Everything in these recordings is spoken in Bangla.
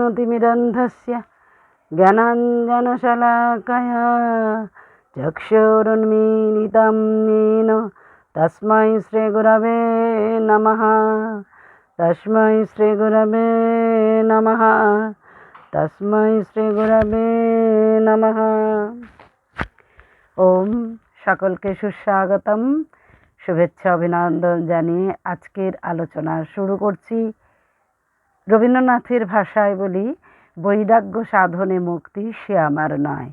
ज्ञानतिमिरन्धस्य ज्ञानाञ्जनशलाकया चक्षुरुन्मीलितं येन तस्मै श्रीगुरवे नमः तस्मै श्रीगुरवे नमः তস্মৈ শ্রী গুরবে নমঃ ওম সকলকে সুস্বাগতম শুভেচ্ছা অভিনন্দন জানিয়ে আজকের আলোচনা শুরু করছি রবীন্দ্রনাথের ভাষায় বলি, বৈরাগ্য সাধনে মুক্তি সে আমার নয়।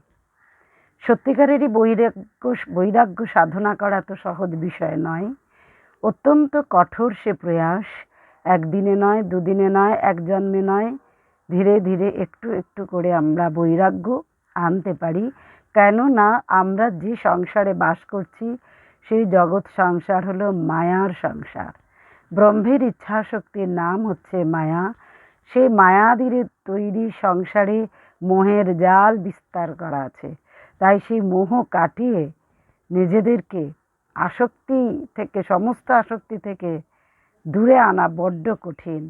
সত্যিকারেরই বৈরাগ্য বৈরাগ্য সাধনা করা তো সহজ বিষয় নয়। অত্যন্ত কঠোর সে প্রয়াস, একদিনে নয়, দুদিনে নয়, এক জন্মে নয়। ধীরে ধীরে একটু একটু করে আমরা বৈরাগ্য আনতে পারি। কেননা আমরা যে সংসারে বাস করছি, সেই জগৎ সংসার হলো মায়ার সংসার। ব্রহ্মের ইচ্ছাশক্তির নাম হচ্ছে মায়া। সেই মায়াদির তৈরি সংসারে মোহের জাল বিস্তার করা আছে। তাই সেই মোহ কাটিয়ে নিজেদেরকে আসক্তি থেকে, সমস্ত আসক্তি থেকে দূরে আনা বড্ড কঠিন।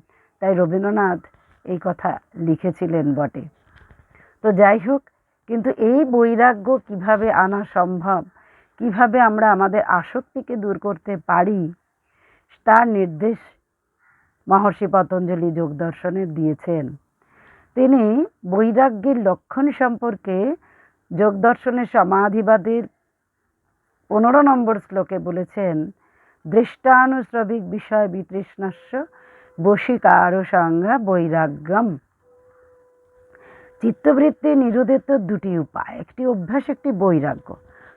তাই রবীন্দ্রনাথ এই কথা লিখেছিলেন বটে। তো যাই হোক, কিন্তু এই বৈরাগ্য কীভাবে আনা সম্ভব, কীভাবে আমরা আমাদের আসক্তিকে দূর করতে পারি, তার নির্দেশ মহর্ষি পতঞ্জলি যোগ দর্শনে দিয়েছেন। তিনি বৈরাগ্যের লক্ষণ সম্পর্কে যোগ দর্শনের সমাধিবাদের পনেরো নম্বর শ্লোকে বলেছেন দৃষ্টানুশ্রবিক বিষয় বিতৃষ্ণস্য বশীকার সংজ্ঞা বৈরাগ্যম। চিত্তবৃত্তি নিরোধের তো দুটি উপায়, একটি অভ্যাস, একটি বৈরাগ্য।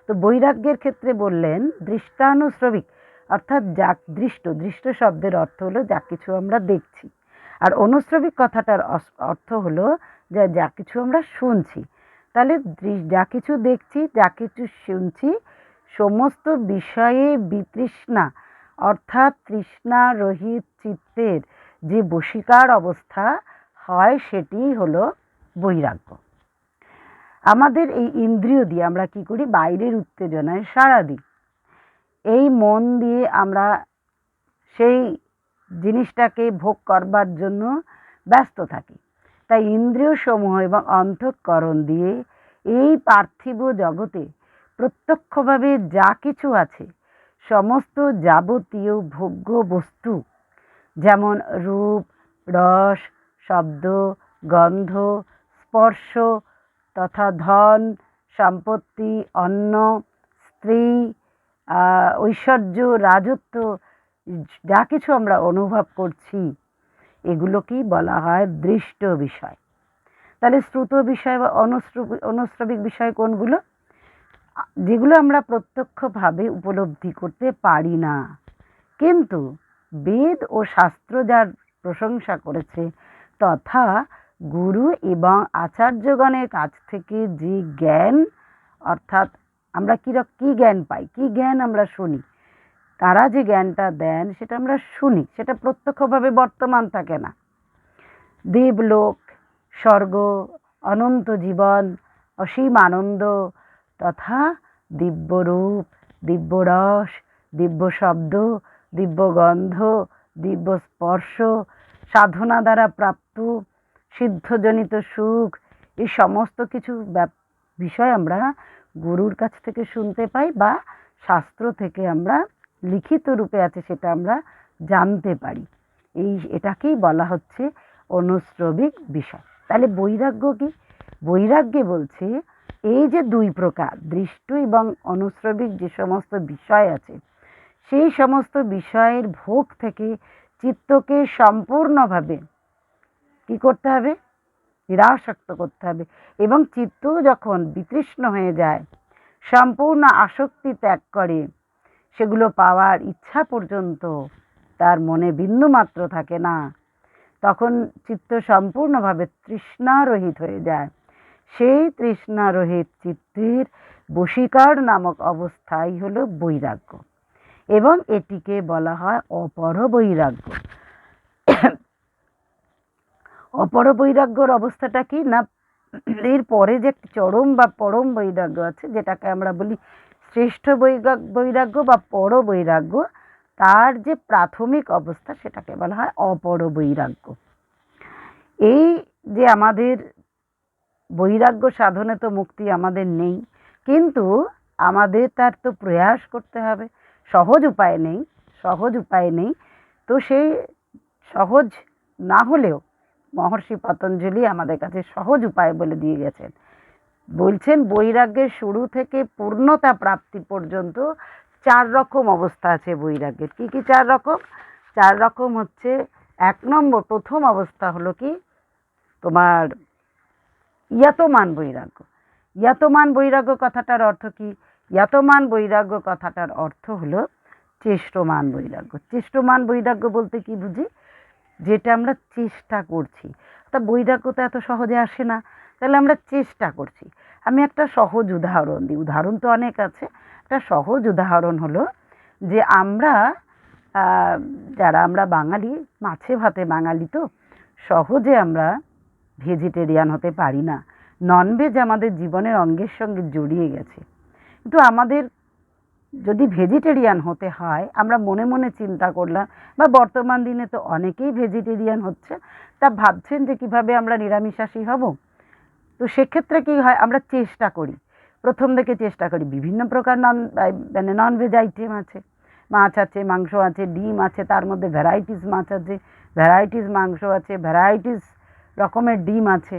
তো বৈরাগ্যের ক্ষেত্রে বললেন দৃষ্টানুশ্রবিক অর্থাৎ যাক, দৃষ্ট দৃষ্ট শব্দের অর্থ হলো যা কিছু আমরা দেখছি। আর অনুশ্রবিক কথাটার অর্থ হলো যে যা কিছু আমরা শুনছি। তাহলে যা কিছু দেখছি, যা কিছু শুনছি, সমস্ত বিষয়ে বিতৃষ্ণা, অর্থাৎ তৃষ্ণা রহিত চিত্তের যে বশিকার অবস্থা হয় সেটি হলো বৈরাগ্য। আমাদের এই ইন্দ্রিয় দিয়ে আমরা কি করি? বাইরের উত্তেজনায় সাড়া দিই। এই মন দিয়ে আমরা সেই জিনিসটাকে ভোগ করবার জন্য ব্যস্ত থাকি। তাই ইন্দ্রিয় সমূহ এবং অন্তঃকরণ দিয়ে এই পার্থিব জগতে প্রত্যক্ষভাবে যা কিছু আছে, সমস্ত যাবতীয় ভোগ্য বস্তু, যেমন রূপ, রস, শব্দ, গন্ধ, স্পর্শ তথা ধন, সম্পত্তি, অন্ন, স্ত্রী ঐশ্বর্য, রাজত্ব, যা কিছু আমরা অনুভব করছি, এগুলোকেই বলা হয় দৃষ্ট বিষয়। তাহলে শ্রুত বিষয় বা অনুশ্রবিক বিষয় কোনগুলো? যেগুলো আমরা প্রত্যক্ষভাবে উপলব্ধি করতে পারি না। কিন্তু বেদ ও শাস্ত্র যার প্রশংসা করেছে, তথা গুরু এবং আচার্যগণের কাছ থেকে যে জ্ঞান, অর্থাৎ আমরা কী কী জ্ঞান পাই? কী জ্ঞান আমরা শুনি? তারা যে জ্ঞানটা দেন সেটা আমরা শুনি। সেটা প্রত্যক্ষভাবে বর্তমান থাকে না। দেবলোক স্বর্গ, অনন্ত জীবন, অসীম আনন্দ, তথা দিব্যরূপ দিব্যরস দিব্য শব্দ, দিব্য গন্ধ, দিব্য স্পর্শ, সাধনা দ্বারা প্রাপ্ত, সিদ্ধজনিত সুখ, এই সমস্ত কিছু বিষয় আমরা গুরুর কাছ থেকে শুনতে পাই বা শাস্ত্র থেকে আমরা লিখিত রূপে আছে সেটা আমরা জানতে পারি। এই এটাকেই বলা হচ্ছে অনুশ্রবিক বিষয়। তাহলে বৈরাগ্য কি? বৈরাগ্যে বলছে, এই যে দুই প্রকার, দৃষ্ট এবং অনুশ্রবিক যে সমস্ত বিষয় আছে, সেই সমস্ত বিষয়ের ভোগ থেকে চিত্তকে সম্পূর্ণভাবে কি করতে হবে? নিরাসক্ত করতে হবে। এবং চিত্ত যখন বিতৃষ্ণ হয়ে যায়, সম্পূর্ণ আসক্তি ত্যাগ করে, সেগুলো পাওয়ার ইচ্ছা পর্যন্ত তার মনে বিন্দুমাত্র থাকে না। তখন চিত্ত সম্পূর্ণভাবে তৃষ্ণারহিত হয়ে যায়। সেই তৃষ্ণারহিত চিত্তের বশীকার নামক অবস্থাই হলো বৈরাগ্য। এবং এটিকে বলা হয় অপর বৈরাগ্য অপর বৈরাগ্যর অবস্থাটা কি? না, এর পরে যে চরম বা পরম বৈরাগ্য আছে, যেটাকে আমরা বলি শ্রেষ্ঠ বৈরাগ্য বা পর বৈরাগ্য তার যে প্রাথমিক অবস্থা সেটাকে বলা হয় অপর বৈরাগ্য এই যে আমাদের বৈরাগ্য সাধনে তো মুক্তি আমাদের নেই, কিন্তু আমাদের তার তো প্রয়াস করতে হবে। সহজ উপায় নেই, সহজ উপায় নেই। তো সেই সহজ না হলেও মহর্ষি পতঞ্জলি আমাদের কাছে সহজ উপায় বলে দিয়ে গেছেন। বলছেন, বৈরাগ্যের শুরু থেকে পূর্ণতা প্রাপ্তি পর্যন্ত চার রকম অবস্থা আছে বৈরাগ্যের। কি কি চার রকম? চার রকম হচ্ছে, এক নম্বর, প্রথম অবস্থা হলো কি? তোমার ইয়াতমান বৈরাগ্য। ইয়াতমান বৈরাগ্য কথাটার অর্থ কি? ইয়াতমান বৈরাগ্য কথাটার অর্থ হলো চেষ্টমান বৈরাগ্য। চেষ্টমান বৈরাগ্য বলতে কি বুঝি? যেটা আমরা চেষ্টা করছি। তা বৈরাগ্য তো এত সহজে আসে না, তাহলে আমরা চেষ্টা করছি। আমি একটা সহজ উদাহরণ দিই। উদাহরণ তো অনেক আছে। একটা সহজ উদাহরণ হলো যে আমরা যারা আমরা বাঙালি, মাছে ভাতে বাঙালি তো, সহজে আমরা ভেজিটেরিয়ান হতে পারি না। ননভেজ আমাদের জীবনের অঙ্গের সঙ্গে জড়িয়ে গেছে। কিন্তু আমাদের যদি ভেজিটেরিয়ান হতে হয়, আমরা মনে মনে চিন্তা করলাম, বা বর্তমান দিনে তো অনেকেই ভেজিটেরিয়ান হচ্ছে, তা ভাবছেন যে কীভাবে আমরা নিরামিষাশী হব? তো সেক্ষেত্রে কি হয়, আমরা চেষ্টা করি। প্রথম থেকে চেষ্টা করি, বিভিন্ন প্রকার নন মানে ননভেজ আইটেম আছে। মাছ আছে, মাংস আছে, ডিম আছে, তার মধ্যে ভ্যারাইটিস মাছ আছে ভ্যারাইটিস মাংস আছে ভ্যারাইটিস রকমের ডিম আছে।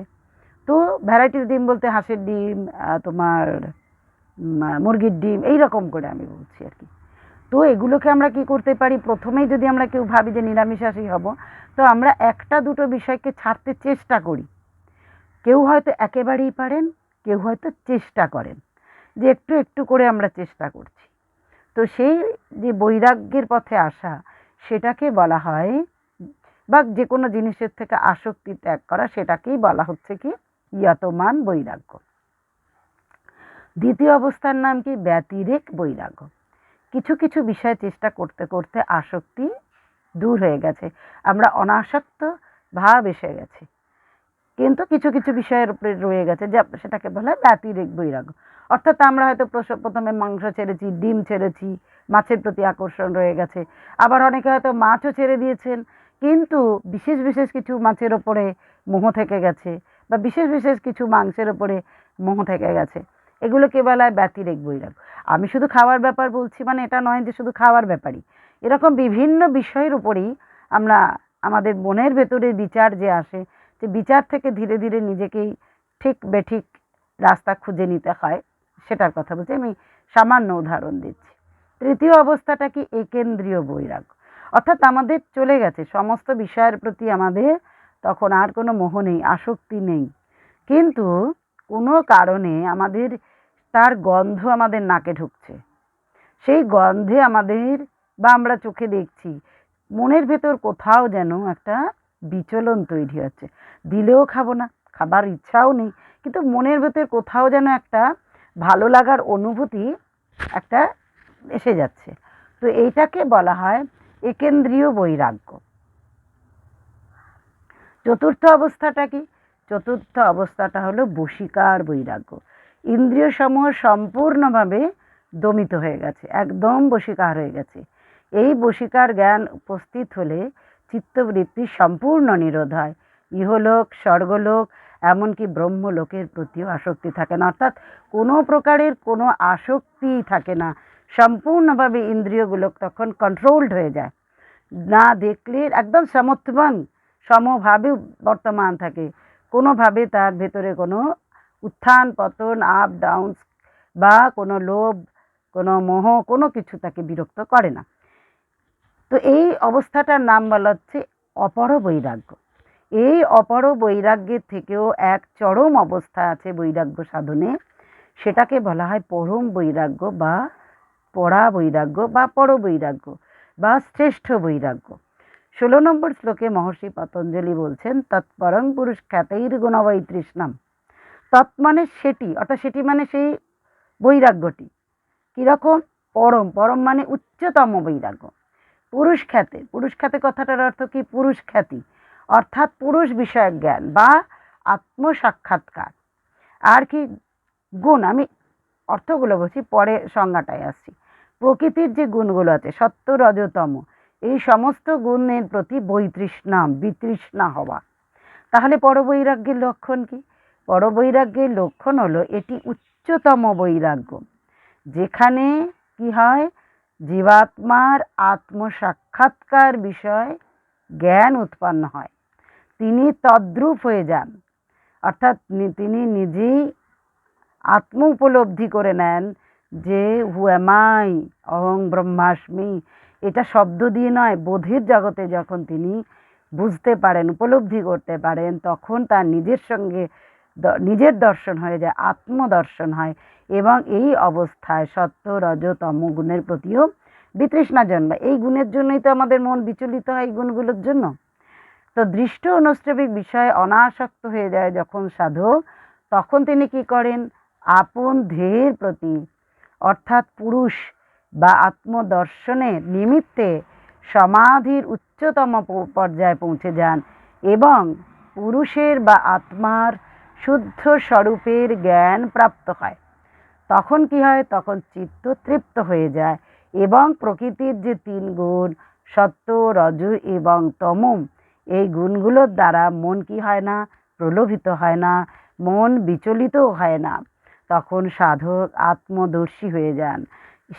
তো ভ্যারাইটিস ডিম বলতে হাঁসের ডিম তোমার মুরগির ডিম এই রকম করে আমি বলছি আর কি। তো এগুলোকে আমরা কি করতে পারি? প্রথমেই যদি আমরা কেউ ভাবি যে নিরামিষাশী হব, তো আমরা একটা দুটো বিষয়কে ছাড়তে চেষ্টা করি। কেউ হয়তো একেবারেই পারেন, কেউ হয়তো চেষ্টা করেন, যে একটু একটু করে আমরা চেষ্টা করছি। তো সেই যে বৈরাগ্যের পথে আসা, সেটাকে বলা হয় বা যে কোনো জিনিসের থেকে আসক্তি ত্যাগ করা, সেটাকেই বলা হচ্ছে কি? ইয়তমান বৈরাগ্য। দ্বিতীয় অবস্থার নাম কি? ব্যতিরেক বৈরাগ্য। কিছু কিছু বিষয় চেষ্টা করতে করতে আসক্তি দূর হয়ে গেছে। আমরা অনাসক্ত ভাব এসে গেছে। কিন্তু কিছু কিছু বিষয়ের উপরে রয়ে গেছে যা সেটাকে বলে ব্যতিরেক বৈরাগ্য। অর্থাৎ আমরা হয়তো প্রথমে মাংস ছেড়েছি, ডিম ছেড়েছি, মাছের প্রতি আকর্ষণ রয়ে গেছে। আবার অনেকে হয়তো মাছও ছেড়ে দিয়েছেন। কিন্তু বিশেষ বিশেষ কিছু মাছের ওপরে মোহ থেকে গেছে বা বিশেষ বিশেষ কিছু মাংসের ওপরে মোহ থেকে গেছে। এগুলোকে বলা হয় ব্যতিরেক বৈরাগ্য আমি শুধু খাওয়ার ব্যাপার বলছি মানে এটা নয় যে শুধু খাওয়ার ব্যাপারই। এরকম বিভিন্ন বিষয়ের উপরেই আমরা, আমাদের মনের ভেতরে বিচার যে আসে, যে বিচার থেকে ধীরে ধীরে নিজেকেই ঠিক বেঠিক রাস্তা খুঁজে নিতে হয়, সেটার কথা বলছি। আমি সামান্য উদাহরণ দিচ্ছি। তৃতীয় অবস্থাটা কি? একেন্দ্রীয় বৈরাগ্য। অর্থাৎ আমাদের চলে গেছে, সমস্ত বিষয়ের প্রতি আমাদের তখন আর কোনো মোহ নেই, আসক্তি নেই। কিন্তু কোনো কারণে আমাদের তার গন্ধ আমাদের নাকে ঢুকছে। সেই গন্ধে আমাদের বা আমরা চোখে দেখছি, মনের ভেতর কোথাও যেন একটা বিচলন তৈরি হচ্ছে। দিলেও খাব না, খাবার ইচ্ছাও নেই, কিন্তু মনের ভেতর কোথাও যেন একটা ভালো লাগার অনুভূতি একটা এসে যাচ্ছে। তো এইটাকে বলা হয় একেন্দ্রীয় বৈরাগ্য। চতুর্থ অবস্থাটা কি? চতুর্থ অবস্থাটা হলো বশিকার বৈরাগ্য। ইন্দ্রিয় সমূহ সম্পূর্ণভাবে দমিত হয়ে গেছে, একদম বশীকার হয়ে গেছে। এই বশীকার জ্ঞান উপস্থিত হলে চিত্তবৃত্তি সম্পূর্ণ নিরোধ হয়। ইহলোক, স্বর্গলোক, এমনকি ব্রহ্মলোকের প্রতিও আসক্তি থাকে না। অর্থাৎ কোনো প্রকারের কোনো আসক্তিই থাকে না। সম্পূর্ণভাবে ইন্দ্রিয়গুলো তখন কন্ট্রোলড হয়ে যায়। না দেখলে একদম সমত্বং সমভাবে বর্তমান থাকে। কোনোভাবে তার ভেতরে কোনো উত্থান, পতন আপ ডাউন বা কোনো লোভ, কোনো মোহ, কোনো কিছু তাকে বিরক্ত করে না। তো এই অবস্থাটার নাম বলা হচ্ছে অপর বৈরাগ্য। এই অপর বৈরাগ্যের থেকেও এক চরম অবস্থা আছে বৈরাগ্য সাধনে। সেটাকে বলা হয় পরম বৈরাগ্য বা পরা বৈরাগ্য বা পর বৈরাগ্য বা শ্রেষ্ঠ বৈরাগ্য। ষোলো নম্বর শ্লোকে মহর্ষি পতঞ্জলি বলছেন, তৎপরং পুরুষ খ্যাতৈর গুণবৈ তৃষ্ণাম তৎ মানে সেটি, অর্থাৎ সেটি মানে সেই বৈরাগ্যটি। কীরকম? পরম। পরম মানে উচ্চতম বৈরাগ্য। পুরুষ খ্যাতে। পুরুষ খ্যাতে কথাটার অর্থ কি? পুরুষ খ্যাতি। অর্থাৎ পুরুষ বিষয়ক জ্ঞান বা আত্মসাক্ষাৎকার। আর কি? গুণ। আমি অর্থগুলো বলছি, পরে সংজ্ঞাটায় আসছি। প্রকৃতির যে গুণগুলো আছে, সত্য, রজতম, এই সমস্ত গুণের প্রতি বৈতৃষ্ণা বিতৃষ্ণা হওয়া। তাহলে পরবৈরাগ্যের লক্ষণ কি? পরবৈরাগ্যের লক্ষণ হলো এটি উচ্চতম বৈরাগ্য। যেখানে কি হয়? জীবাত্মার আত্মসাক্ষাৎকার বিষয় জ্ঞান উৎপন্ন হয়। তিনি তদ্রূপ হয়ে যান। অর্থাৎ তিনি নিজেই আত্ম উপলব্ধি করে নেন যে, হু এমাই অহং ব্রহ্মাস্মি? এটা শব্দ দিয়ে নয়, বোধের জগতে যখন তিনি বুঝতে পারেন, উপলব্ধি করতে পারেন, তখন তার নিজের সঙ্গে নিজের দর্শন হয়ে যায় আত্মদর্শন হয় এবং এই অবস্থায় সত্য, রজ, তম গুণের প্রতিও বিতৃষ্ণা জন্মায়। এই গুণের জন্যই তো আমাদের মন বিচলিত হয় এই গুণগুলোর জন্য। তো দৃষ্ট অনুষ্টবিক বিষয়ে অনাসক্ত হয়ে যায় যখন সাধক তখন তিনি কি করেন? আপন ধ্যেয়ের প্রতি, অর্থাৎ পুরুষ বা আত্মদর্শনের নিমিত্তে সমাধির উচ্চতম পর্যায়ে পৌঁছে যান এবং পুরুষের বা আত্মার শুদ্ধ স্বরূপের জ্ঞান প্রাপ্ত হয়। তখন কি হয়? তখন চিত্ত তৃপ্ত হয়ে যায় এবং প্রকৃতির যে তিন গুণ, সত্য, রজ এবং তমম, এই গুণগুলোর দ্বারা মন কি হয় না? প্রলোভিত হয় না। মন বিচলিতও হয় না। তখন সাধক আত্মদর্শী হয়ে যান।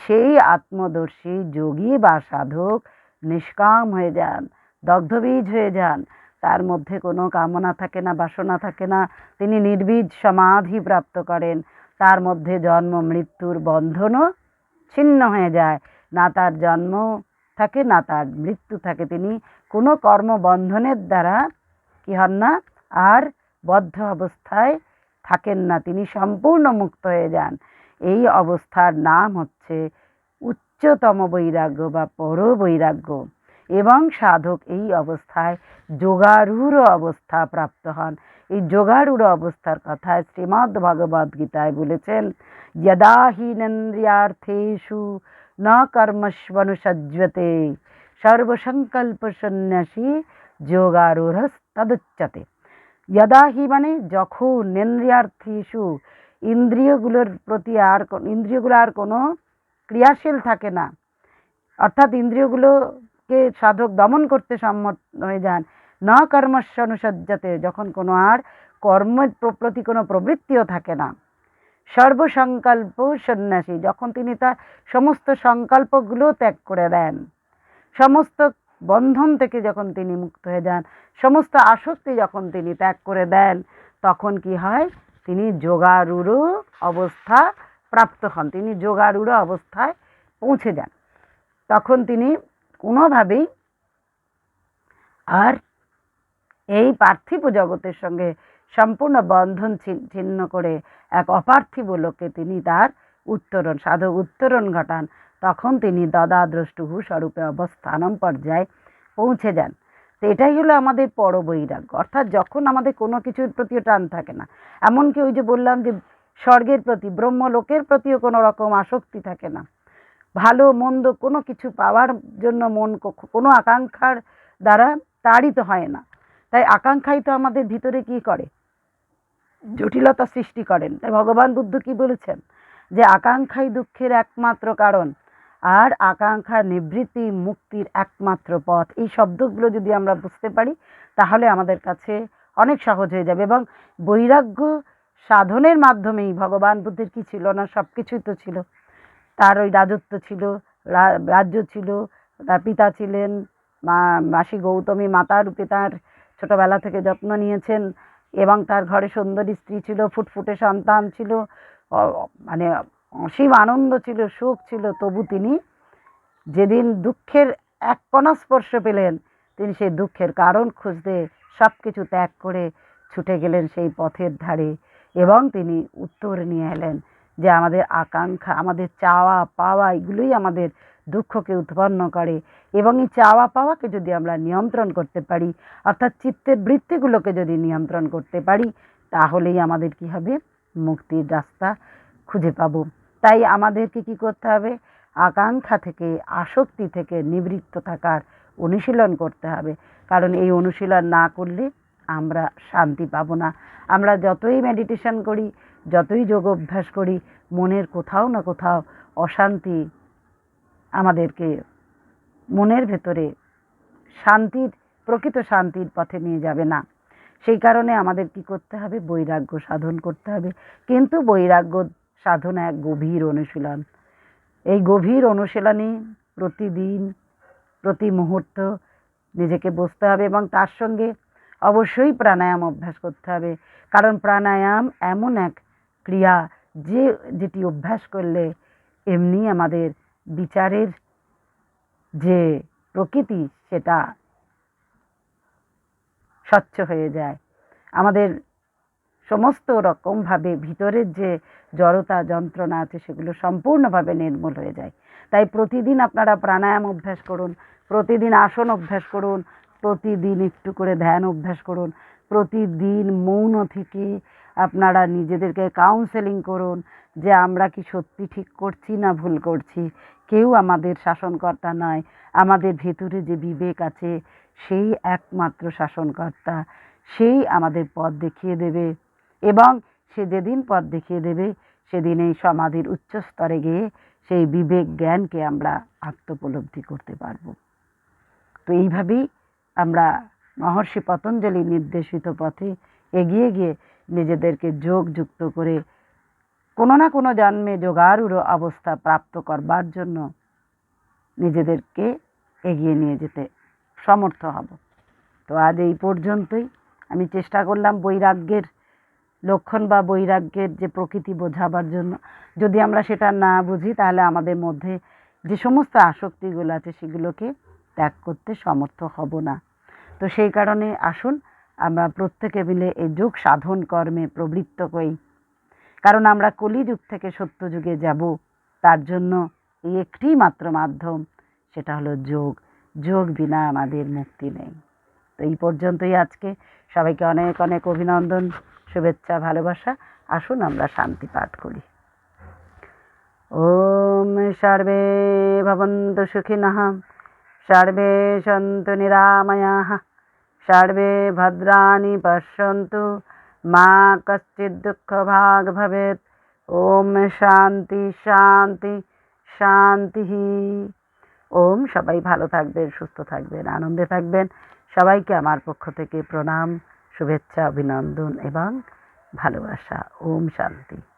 সেই আত্মদর্শী যোগী বা সাধক নিষ্কাম হয়ে যান, দগ্ধবীজ হয়ে যান। তার মধ্যে কোনো কামনা থাকে না, বাসনা থাকে না। তিনি নির্বীজ সমাধি প্রাপ্ত করেন। তার মধ্যে জন্ম, মৃত্যুর বন্ধনও ছিন্ন হয়ে যায়। না তার জন্ম থাকে, না তার মৃত্যু থাকে। তিনি কোনো কর্মবন্ধনের দ্বারা কি হন না, আর বদ্ধ অবস্থায় থাকেন না। তিনি সম্পূর্ণ মুক্ত হয়ে যান। এই অবস্থার নাম হচ্ছে উচ্চতম বৈরাগ্য বা পর বৈরাগ্য এবং সাধক এই অবস্থায় যোগারূঢ় অবস্থা প্রাপ্ত হন। এই যোগারূঢ় অবস্থার কথা শ্রীমদ্ ভগবদ গীতায় বলেছেন, যদা হিনেন্দ্রিয়ার্থেষু ন কর্মস্বনুসজ্জতে সর্বসংকল্প সন্ন্যাসী যোগারূঢ় তদুচ্চতে যদা হি মানে যখন নেন্দ্রিয়ার্থেষু ইন্দ্রিয়গুলোর প্রতি আর ইন্দ্রিয়গুলো আর কোনো ক্রিয়াশীল থাকে না, অর্থাৎ ইন্দ্রিয়গুলোকে সাধক দমন করতে সম্মত হয়ে যান? ন কর্মস্য অনুসজ্জাতে যখন কোনো আর কর্মের প্রতি কোনো প্রবৃত্তিও থাকে না। সর্বসংকল্প সন্ন্যাসী, যখন তিনি তার সমস্ত সংকল্পগুলো ত্যাগ করে দেন, সমস্ত বন্ধন থেকে যখন তিনি মুক্ত হয়ে যান, সমস্ত আসক্তি যখন তিনি ত্যাগ করে দেন, তখন কি হয়? তিনি যোগারূঢ় অবস্থা প্রাপ্ত হন। তিনি যোগারূঢ় অবস্থায় পৌঁছে যান। তখন তিনি কোনোভাবেই আর এই পার্থিব জগতের সঙ্গে সম্পূর্ণ বন্ধন ছিন্ন করে এক অপার্থিব লোকে তিনি তার উত্তরণ, সাধু উত্তরণ ঘটান। তখন তিনি দদা দ্রষ্টুহু স্বরূপে অবস্থানম পর্যায়ে পৌঁছে যান। তো এটাই হলো আমাদের পরবৈরাগ্য। অর্থাৎ যখন আমাদের কোনো কিছুর প্রতিও টান থাকে না, এমনকি ওই যে বললাম যে স্বর্গের প্রতি, ব্রহ্মলোকের প্রতিও কোনো রকম আসক্তি থাকে না ভালো, মন্দ কোনো কিছু পাওয়ার জন্য মন কোনো আকাঙ্ক্ষার দ্বারা তাড়িত হয় না। তাই আকাঙ্ক্ষাই তো আমাদের ভিতরে কি করে? জটিলতা সৃষ্টি করেন। তাই ভগবান বুদ্ধ কি বলেছেন? যে আকাঙ্ক্ষাই দুঃখের একমাত্র কারণ, আর আকাঙ্ক্ষা নিবৃত্তি মুক্তির একমাত্র পথ। এই শব্দগুলো যদি আমরা বুঝতে পারি, তাহলে আমাদের কাছে অনেক সহজ হয়ে যাবে। এবং বৈরাগ্য সাধনের মাধ্যমেই ভগবান বুদ্ধের কি ছিল না সব কিছুই তো ছিল। তার ওই রাজত্ব ছিল রাজ্য ছিল, তার পিতা ছিলেন মা, মাসি গৌতমী মাতা রূপে তার ছোটোবেলা থেকে যত্ন নিয়েছেন এবং তার ঘরে সুন্দরী স্ত্রী ছিল, ফুটফুটে সন্তান ছিল মানে অসীম আনন্দ ছিল, সুখ ছিল। তবু তিনি যেদিন দুঃখের এক কণা স্পর্শ পেলেন, তিনি সেই দুঃখের কারণ খুঁজতে সব কিছু ত্যাগ করে ছুটে গেলেন সেই পথের ধারে এবং তিনি উত্তর নিয়ে এলেন। যে আমাদের আকাঙ্ক্ষা, আমাদের চাওয়া, পাওয়া এগুলোই আমাদের দুঃখকে উৎপন্ন করে এবং এই চাওয়া, পাওয়াকে যদি আমরা নিয়ন্ত্রণ করতে পারি, অর্থাৎ চিত্তের বৃত্তিগুলোকে যদি নিয়ন্ত্রণ করতে পারি, তাহলেই আমাদের কি হবে? মুক্তির রাস্তা খুঁজে পাবো। তাই আমাদেরকে কি করতে হবে? আকাঙ্ক্ষা থেকে, আসক্তি থেকে নিবৃত্ত থাকার অনুশীলন করতে হবে। কারণ এই অনুশীলন না করলে আমরা শান্তি পাবো না। আমরা যতই মেডিটেশন করি যতই যোগ অভ্যাস করি, মনের কোথাও না কোথাও অশান্তি আমাদেরকে মনের ভেতরে শান্তির, প্রকৃত শান্তির পথে নিয়ে যাবে না। সেই কারণে আমাদের কি করতে হবে? বৈরাগ্য সাধন করতে হবে। কিন্তু বৈরাগ্য সাধন এক গভীর অনুশীলন। এই গভীর অনুশীলনে প্রতিদিন, প্রতি মুহূর্ত নিজেকে বসতে হবে এবং তার সঙ্গে অবশ্যই প্রাণায়াম অভ্যাস করতে হবে। কারণ প্রাণায়াম এমন এক ক্রিয়া, যে যেটি অভ্যাস করলে এমনি আমাদের বিচারের যে প্রকৃতি, সেটা স্বচ্ছ হয়ে যায়। আমাদের সমস্ত রকমভাবে ভিতরের যে জড়তা, যন্ত্রণা আছে, সেগুলো সম্পূর্ণভাবে নির্মূল হয়ে যায়। তাই প্রতিদিন আপনারা প্রাণায়াম অভ্যাস করুন, প্রতিদিন আসন অভ্যাস করুন, প্রতিদিন একটু করে ধ্যান অভ্যাস করুন, প্রতিদিন মৌন থেকে আপনারা নিজেদেরকে কাউন্সেলিং করুন যে আমরা কি সত্যি ঠিক করছি না ভুল করছি। কেউ আমাদের শাসনকর্তা নয়। আমাদের ভেতরে যে বিবেক আছে, সেই একমাত্র শাসনকর্তা। সেই আমাদের পথ দেখিয়ে দেবে এবং সে যেদিন পথ দেখিয়ে দেবে সেদিন এই সমাধির উচ্চ স্তরে গিয়ে সেই বিবেক জ্ঞানকে আমরা আত্মোপলব্ধি করতে পারব। তো এইভাবেই আমরা মহর্ষি পতঞ্জলি নির্দেশিত পথে এগিয়ে গিয়ে নিজেদেরকে যোগ যুক্ত করে কোনো না কোনো জন্মে যোগারুর অবস্থা প্রাপ্ত করবার জন্য নিজেদেরকে এগিয়ে নিয়ে যেতে সমর্থ হব। তো আজ এই পর্যন্তই। আমি চেষ্টা করলাম বৈরাগ্যের লক্ষণ বা বৈরাগ্যের যে প্রকৃতি বোঝাবার জন্য। যদি আমরা সেটা না বুঝি, তাহলে আমাদের মধ্যে যে সমস্ত আসক্তিগুলো আছে, সেগুলোকে ত্যাগ করতে সমর্থ হব না। তো সেই কারণে আসুন আমরা প্রত্যেকে মিলে এই যোগ সাধন কর্মে প্রবৃত্ত হই। কারণ আমরা কলিযুগ থেকে সত্যযুগে যাব, তার জন্য এই একটি মাত্র মাধ্যম, সেটা হলো যোগ। যোগ বিনা আমাদের মুক্তি নেই। তো এই পর্যন্তই আজকে। সবাইকে অনেক অনেক অভিনন্দন, শুভেচ্ছা, ভালোবাসা। আসুন আমরা শান্তি পাঠ করি। ওম সর্বে ভবন্তু সুখিনঃ, সর্বে সন্তু নিরাময়াः। পশ্যন্তু মা কশ্চিৎ দুঃখভাগ ভবেৎ ওম শান্তি শান্তি শান্তি ওম সবাই ভালো থাকবেন, সুস্থ থাকবেন, আনন্দে থাকবেন। সবাইকে আমার পক্ষ থেকে প্রণাম, শুভেচ্ছা, অভিনন্দন এবং ভালোবাসা। ওম শান্তি।